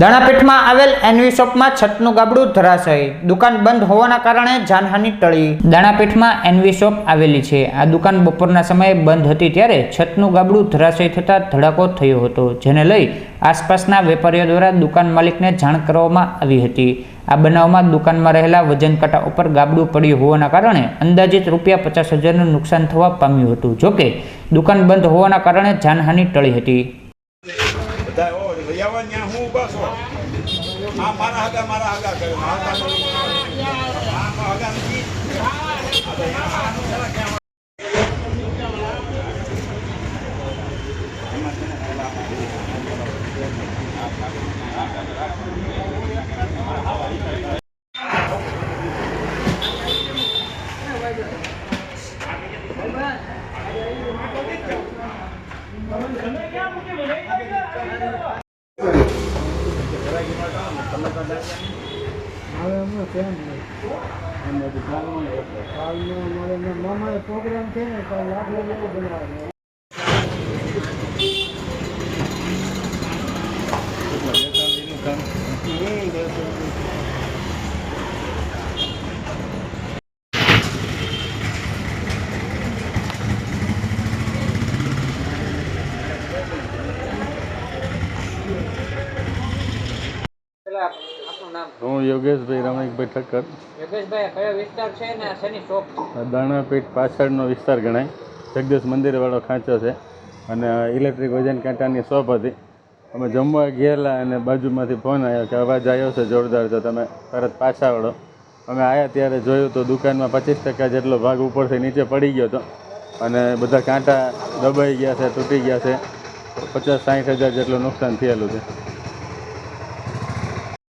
દાણાપીઠમાં આવેલ એનવી શોપમાં છતનું ગાબડું ધરાશય. દુકાન બંધ હોવાના કારણે જાનહાનિ ટળી. દાણાપીઠમાં એનવી શોપ આવેલી છે. આ દુકાન બપોરના સમયે બંધ હતી ત્યારે છતનું ગાબડું ધરાશય થતાં ધડાકો થયો હતો, જેને લઈ આસપાસના વેપારીઓ દ્વારા દુકાન માલિકને જાણ કરવામાં આવી હતી. આ બનાવમાં દુકાનમાં રહેલા વજનકાટા ઉપર ગાબડું પડ્યું હોવાના કારણે અંદાજિત રૂપિયા પચાસ હજારનું નુકસાન થવા પામ્યું હતું, જોકે દુકાન બંધ હોવાના કારણે જાનહાનિ ટળી હતી. ઓ ભૈયાવા ત્યાં હું ઊભા છો. આ મારા હગા મારા હગા કરે. આ હગા નથી આ તો હવે અમે કેમ કાલનો અમારે મામાનો પ્રોગ્રામ છે ને કાલ લાખ જેવો હું યોગેશભાઈ રમણભાઈ ઠક્કર યોગેશભાઈ કયો વિસ્તાર છે ને? શેની શોપ દાણાપીઠ પાછળનો વિસ્તાર ગણાય. જગદીશ મંદિરવાળો ખાંચો છે. અને ઇલેક્ટ્રિક વજન કાંટાની શોપ હતી. અમે જમવા ગયેલા અને બાજુમાંથી ફોન આવ્યો કે અવાજ આવ્યો છે જોરદાર તો તમે તરત પાછા વળો. અમે આવ્યા ત્યારે જોયું તો દુકાનમાં પચીસ ટકા જેટલો ભાગ ઉપરથી નીચે પડી ગયો હતો. અને બધા કાંટા દબાઈ ગયા છે તૂટી ગયા છે. પચાસ સાઠ હજાર જેટલું નુકસાન થયેલું છે.